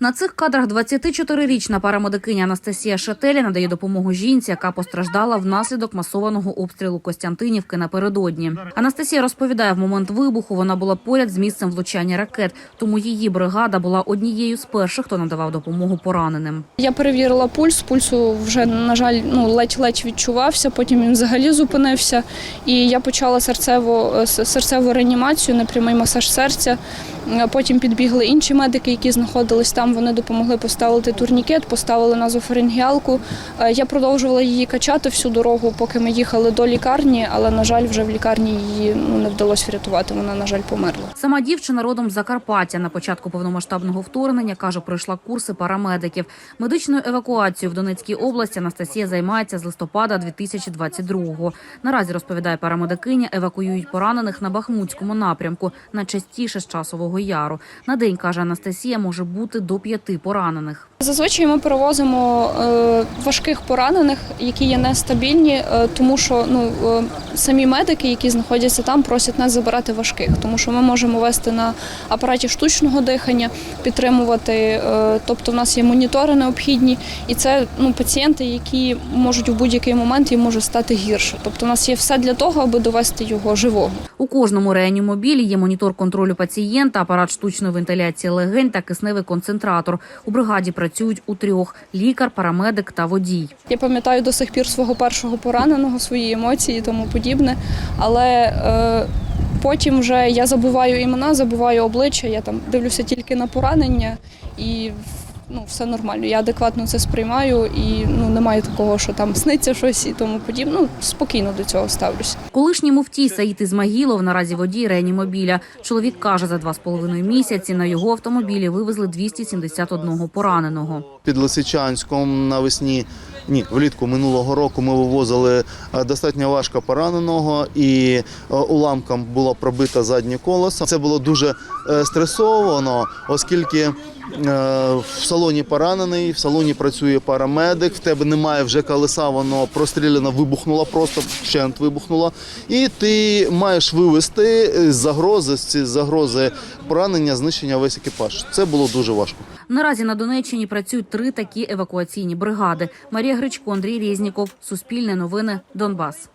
На цих кадрах 24-річна парамедикиня Анастасія Шателі надає допомогу жінці, яка постраждала внаслідок масованого обстрілу Костянтинівки напередодні. Анастасія розповідає, в момент вибуху вона була поряд з місцем влучання ракет, тому її бригада була однією з перших, хто надавав допомогу пораненим. Я перевірила пульс. Пульсу вже на жаль, ну ледь-ледь відчувався. Потім він взагалі зупинився. І я почала серцеву серцеву реанімацію, непрямий масаж серця. Е, Потім підбігли інші медики, які знаходились там. Вони допомогли поставити турнікет, поставили назофарингіалку. Е, Я продовжувала її качати всю дорогу, поки ми їхали до лікарні, але на жаль, вже в лікарні її ну не вдалося врятувати. Вона на жаль померла. Сама дівчина родом з Закарпаття. На початку повномасштабного вторгнення каже, пройшла курси парамедиків. Медичною евакуацією в Донецькій області Анастасія займається з листопада 2022-го. Наразі розповідає парамедикиня, евакуюють поранених на Бахмутському напрямку, найчастіше з часового яру. На день каже Анастасія, може бути до п'яти поранених. Зазвичай ми перевозимо е, важких поранених, які є нестабільні, е, тому що ну е, самі медики, які знаходяться там, просять нас забирати важких, тому що ми можемо вести на апараті штучного дихання, підтримувати. тобто, в нас є монітори необхідні, і це ну пацієнти, які можуть у будь-який момент їм може стати гірше. Тобто, у нас є все для того, аби довести його живого. У кожному реанімобілі є монітор контролю пацієнта, апарат штучної вентиляції легень та кисневий концентратор. У бригаді працюють у трьох: лікар, парамедик та водій. Я пам'ятаю до сих пір свого першого пораненого, свої емоції і тому подібне. Але е, потім вже я забуваю імена, забуваю обличчя, я там дивлюся тільки на поранення і ну, все нормально. Я адекватно це сприймаю і ну, немає такого, що там сниться щось і тому подібне. Ну, спокійно до цього ставлюся. Колишній муфтій Саїд Ізмагілов наразі водій реанімобіля. Чоловік каже, за два з половиною місяці на його автомобілі вивезли 271 пораненого. Під Лисичанськом навесні, ні, влітку минулого року ми вивозили е, достатньо важко пораненого і е, уламком було пробито заднє колесо. Це було дуже е, стресовано, оскільки в салоні поранений, в салоні працює парамедик, в тебе немає вже колеса, воно простріляно, вибухнуло, просто вщент вибухнуло. І ти маєш вивести з загрози, з цієї загрози поранення, знищення весь екіпаж. Це було дуже важко. Наразі на Донеччині працюють три такі евакуаційні бригади. Марія Гречко, Андрій Резніков, Суспільне новини, Донбас.